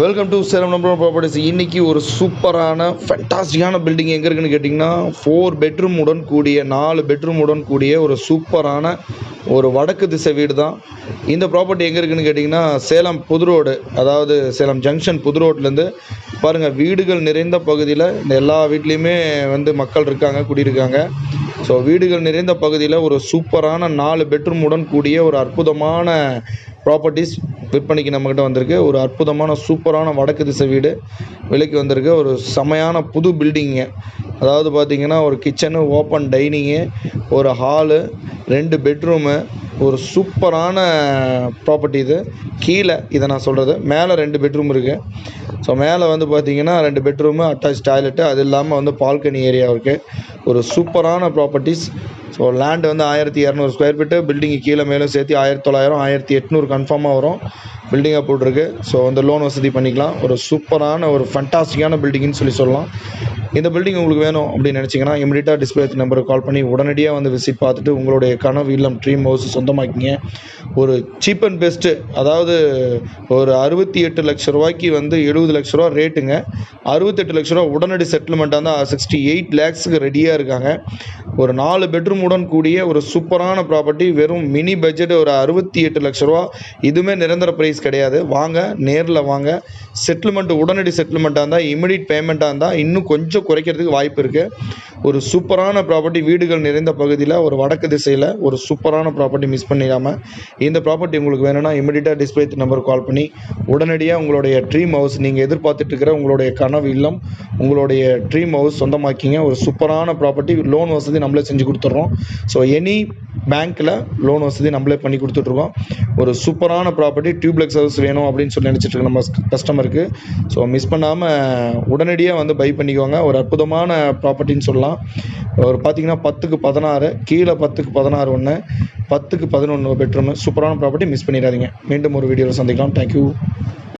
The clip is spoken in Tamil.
Welcome to Salem number properties இன்றைக்கி ஒரு சூப்பரான ஃபென்டாஸ்டிக்கான பில்டிங் எங்கே இருக்குன்னு கேட்டிங்கன்னா ஃபோர் பெட்ரூம் உடன் கூடிய நாலு பெட்ரூம் உடன் கூடிய ஒரு சூப்பரான ஒரு வடக்கு திசை வீடு தான் இந்த ப்ராப்பர்ட்டி எங்கே இருக்குன்னு கேட்டிங்கன்னா சேலம் புது ரோடு அதாவது சேலம் ஜங்ஷன் புது ரோட்லேருந்து பாருங்கள் வீடுகள் நிறைந்த பகுதியில் இந்த எல்லா வீட்லேயுமே வந்து மக்கள் இருக்காங்க குடியிருக்காங்க. ஸோ வீடுகள் நிறைந்த பகுதியில் ஒரு சூப்பரான நாலு பெட்ரூமுடன் கூடிய ஒரு அற்புதமான ப்ராப்பர்ட்டிஸ் விற்பனைக்கு நம்மக்கிட்ட வந்திருக்கு. ஒரு அற்புதமான சூப்பரான வடக்கு திசை வீடு. விலைக்கு வந்திருக்கு. ஒரு செமையான புது பில்டிங்கு அதாவது பார்த்திங்கன்னா ஒரு கிச்சனு ஓப்பன் டைனிங்கு ஒரு ஹாலு ரெண்டு பெட்ரூமு ஒரு சூப்பரான ப்ராப்பர்ட்டி இது. கீழே இதை நான் சொல்கிறது மேலே ரெண்டு பெட்ரூம் இருக்குது ஸோ மேலே வந்து பார்த்தீங்கன்னா ரெண்டு பெட்ரூமு அட்டாச் டாய்லெட்டு அது இல்லாமல் வந்து பால்கனி ஏரியா இருக்குது ஒரு சூப்பரான ப்ராப்பர்ட்டிஸ் ஸோ லேண்டு வந்து ஆயிரத்தி இரநூறு ஸ்கொயர் ஃபீட்டு பில்டிங்கு கீழே மேலே சேர்த்து ஆயிரத்தி தொள்ளாயிரம் ஆயிரத்தி எட்நூறு கன்ஃபார்மாக வரும். பில்டிங்காக போட்டிருக்கு. ஸோ அந்த லோன் வசதி பண்ணிக்கலாம். ஒரு சூப்பரான ஒரு ஃபண்டாஸ்டிக்கான பில்டிங்னு சொல்லி சொல்லலாம். இந்த பில்டிங் உங்களுக்கு வேணும் அப்படின்னு நினச்சிங்கன்னா இமீடியட்டாக டிஸ்பிளே நம்பருக்கு கால் பண்ணி உடனடியாக வந்து விசிட் பார்த்துட்டு உங்களுடைய கனவு இல்லம் ட்ரீம் ஹவுஸ் சொந்தமாக்கிங்க. ஒரு சீப் அண்ட் பெஸ்ட்டு அதாவது ஒரு அறுபத்தி எட்டு லட்ச ரூபாய்க்கு வந்து எழுபது லட்ச ரூபா ரேட்டுங்க அறுபத்தெட்டு லட்ச ரூபா உடனடி செட்டில்மெண்ட்டாக தான் சிக்ஸ்டி எயிட் லேக்ஸுக்கு ரெடியாக இருக்காங்க. ஒரு நாலு பெட்ரூம் உடன் கூடிய ஒரு சூப்பரான ப்ராப்பர்ட்டி வெறும் மினி பட்ஜெட் ஒரு அறுபத்தி எட்டு லட்ச ரூபா. இதுவுமே நிரந்தர ப்ரைஸ் கிடையாது. வாங்க நேரில் வாங்க. செட்டில்மெண்ட் உடனடி செட்டில்மெண்ட்டாக இருந்தால் இமிடியட் பேமெண்ட்டாக இருந்தால் இன்னும் கொஞ்சம் குறைக்கிறதுக்கு வாய்ப்பு இருக்குது ஒரு சூப்பரான ப்ராப்பர்ட்டி வீடுகள் நிறைந்த பகுதியில் ஒரு வடக்கு திசையில் ஒரு சூப்பரான ப்ராப்பர்ட்டி மிஸ் பண்ணிடாமல் இந்த ப்ராப்பர்ட்டி உங்களுக்கு வேணும்னா இமிடியட்டாக டிஸ்பிளே நம்பருக்கு கால் பண்ணி உடனடியாக உங்களுடைய ட்ரீம் ஹவுஸ் நீங்கள் எதிர்பார்த்துட்டு இருக்கிற உங்களுடைய கனவு இல்லம் உங்களுடைய ட்ரீம் ஹவுஸ் சொந்தமாக்கிங்க. ஒரு சூப்பரான ப்ராப்பர்ட்டி லோன் வசதி வசதி நம்மளே செஞ்சு கொடுத்துட்றோம். ஸோ எனி பேங்க்கில் லோன் வசதி நம்மளே பண்ணி கொடுத்துட்ருக்கோம். ஒரு சூப்பரான ப்ராப்பர்ட்டி டியூப்ளெக்ஸ் ஹவுஸ் வேணும் அப்படின்னு சொல்லி நினச்சிட்டு இருக்க நம்ம கஸ்டமருக்கு ஸோ மிஸ் பண்ணாமல் உடனடியாக வந்து பை பண்ணிக்கோங்க. ஒரு அற்புதமான ப்ராப்பர்ட்டின்னு சொல்லலாம். ஒரு பார்த்தீங்கன்னா பத்துக்கு பதினாறு கீழே பத்துக்கு பதினாறு ஒன்று பத்துக்கு பதினொன்று பெட்ரூமு. சூப்பரான ப்ராப்பர்ட்டி மிஸ் பண்ணிடாதீங்க. மீண்டும் ஒரு வீடியோவில் சந்திக்கலாம். தேங்க்யூ